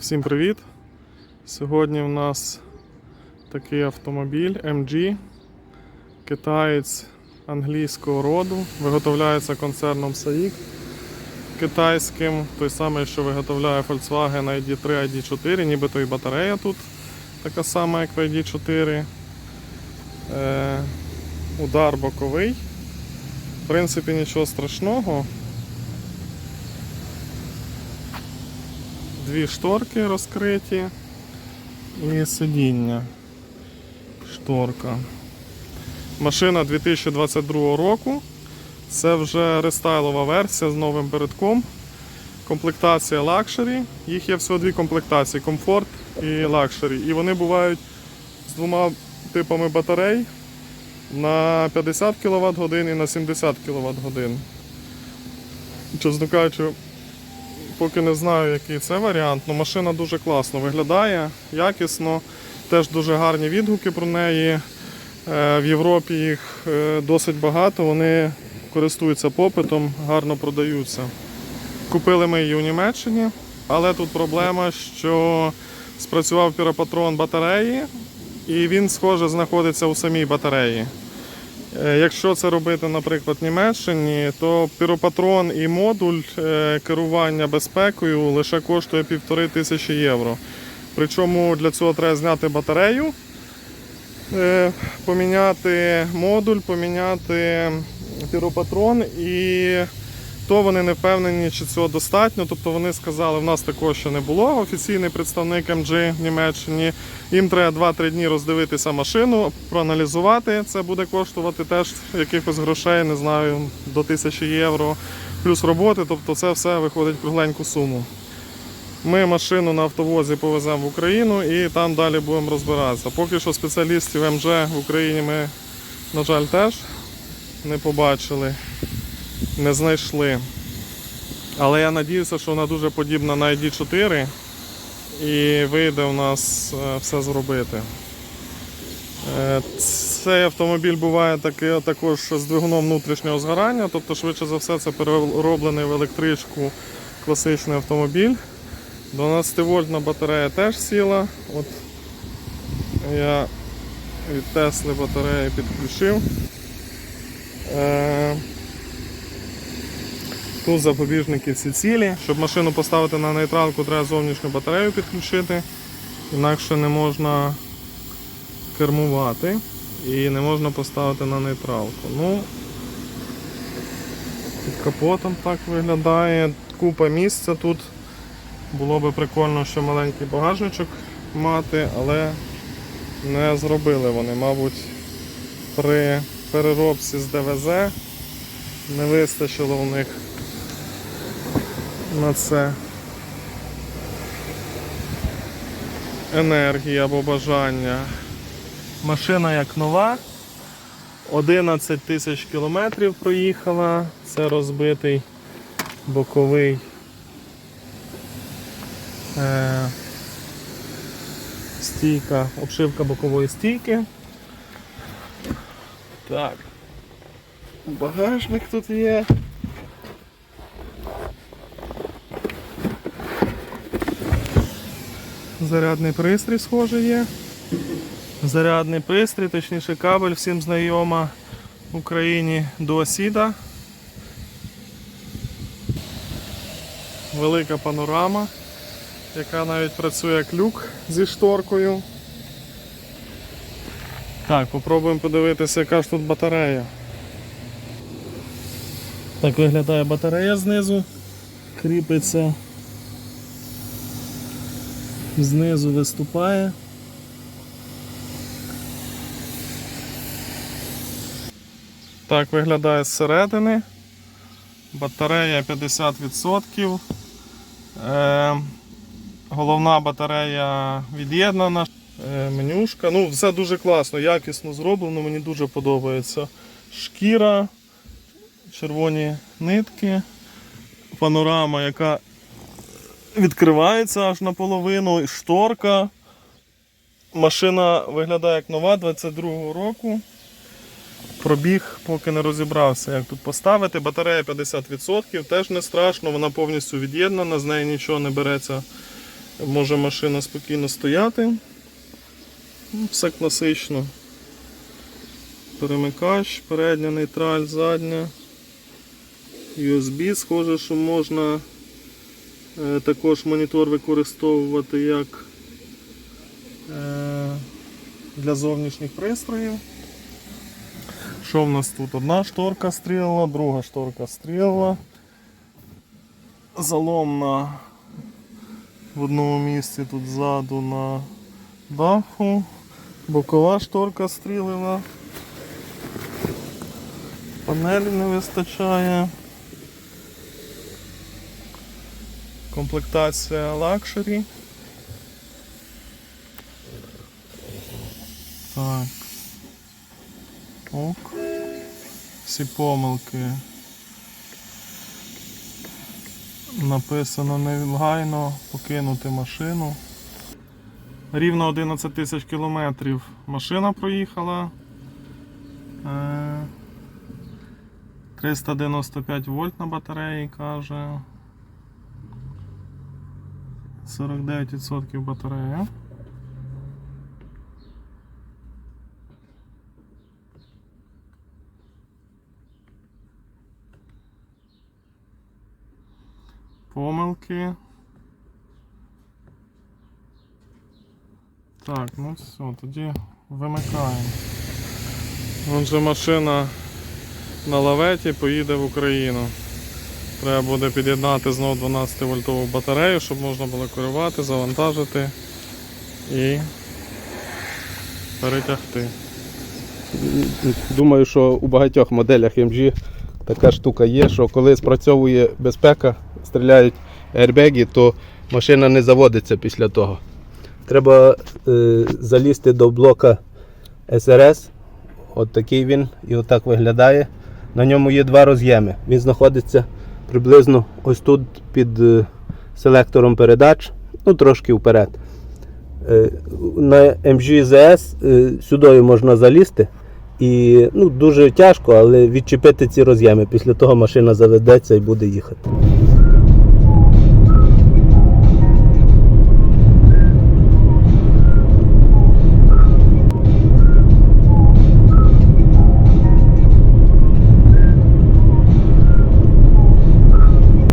Всім привіт! Сьогодні в нас такий автомобіль MG, китаєць англійського роду, виготовляється концерном SAIC китайським, той самий, що виготовляє Volkswagen ID3, ID4, нібито і батарея тут така сама, як в ID4. Е, удар боковий. В принципі, нічого страшного. Шторки розкриті і сидіння. Шторка. Машина 2022 року. Це вже рестайлова версія з новим передком. Комплектація лакшері. Їх є всього дві комплектації комфорт і лакшері. І вони бувають з двома типами батарей на 50 кВт годин і на 70 кВт годин. Чесно кажучи, поки не знаю, який це варіант, але машина дуже класно виглядає, якісно. Теж дуже гарні відгуки про неї. Е, В Європі їх е, досить багато, вони користуються попитом, гарно продаються. Купили ми її у Німеччині, але тут проблема, що спрацював піропатрон батареї, і він, схоже, знаходиться у самій батареї. Е, Якщо це робити, наприклад, в Німеччині, то піропатрон і модуль е, керування безпекою лише коштує півтори тисячі євро. Причому для цього треба зняти батарею, е, поміняти модуль, поміняти піропатрон і то вони не впевнені, чи цього достатньо. Тобто вони сказали, в нас такого ще не було. Офіційний представник МГ в Німеччині. Їм треба 2-3 дні роздивитися машину, проаналізувати. Це буде коштувати теж якихось грошей, не знаю, до 1000 євро, плюс роботи. Тобто це все виходить в кругленьку суму. Ми машину на автовозі повеземо в Україну і там далі будемо розбиратися. Поки що спеціалістів МЖ в Україні ми, на жаль, теж не побачили, не знайшли. Але я надіюся, що вона дуже подібна на ID4 і вийде у нас е, все зробити. Е, Цей автомобіль буває також з двигуном внутрішнього згорання, тобто, швидше за все, це перероблений в електричку класичний автомобіль. 12-вольтна батарея теж сіла. От я від Тесли батарею підключив. Тут запобіжники всі цілі. Щоб машину поставити на нейтралку, треба зовнішню батарею підключити. Інакше не можна кермувати і не можна поставити на нейтралку. Ну, під капотом так виглядає. Купа місця тут. Було би прикольно ще маленький багажничок мати, але не зробили вони, мабуть, при переробці з ДВЗ не вистачило у них на це енергії або бажання. Машина як нова. 11 тисяч кілометрів проїхала. Це розбитий боковий е, стійка, обшивка бокової стійки. Так. Багажник тут є. Зарядний пристрій схоже є. Зарядний пристрій, точніше кабель всім знайома в Україні до Сіда. Велика панорама, яка навіть працює як люк зі шторкою. Так, попробуємо подивитися, яка ж тут батарея. Так виглядає батарея знизу, кріпиться, знизу виступає. Так виглядає зсередини. Батарея 50%. Е, головна батарея від'єднана. Е, менюшка. Ну, все дуже класно, якісно зроблено, мені дуже подобається. Шкіра, червоні нитки, панорама, яка відкривається аж наполовину, і шторка. Машина виглядає як нова 22-го року. Пробіг, поки не розібрався, як тут поставити. Батарея 50%, теж не страшно, вона повністю від'єднана, з неї нічого не береться Може машина спокійно стояти. Ну, Все класично. Перемикач, передня, нейтраль, задня. USB, схоже, що можна також монітор використовувати як е, для зовнішніх пристроїв. Що в нас тут? Одна шторка стрілила, друга шторка стрілила. Залом на в одному місці тут ззаду на даху. Бокова шторка стрілила. Панелі не вистачає. Комплектація лакшері. Так. Ок. Всі помилки. Написано невільгайно покинути машину. Рівно 11 тисяч кілометрів машина проїхала. Е, 395 вольт на батареї каже. 49% батарея. Помилки. Так, ну все, тоді вимикаємо. Вон же машина на лаветі поїде в Україну. Треба буде під'єднати знову 12 вольтову батарею, щоб можна було керувати, завантажити і перетягти. Думаю, що у багатьох моделях MG така штука є, що коли спрацьовує безпека, стріляють аербеги, то машина не заводиться після того. Треба е, залізти до блока SRS. От такий він і отак виглядає. На ньому є два роз'єми. Він знаходиться приблизно ось тут під е, селектором передач, ну трошки вперед. Е, на МЖЗС е, сюди можна залізти. І ну, дуже тяжко, але відчепити ці роз'єми. Після того машина заведеться і буде їхати.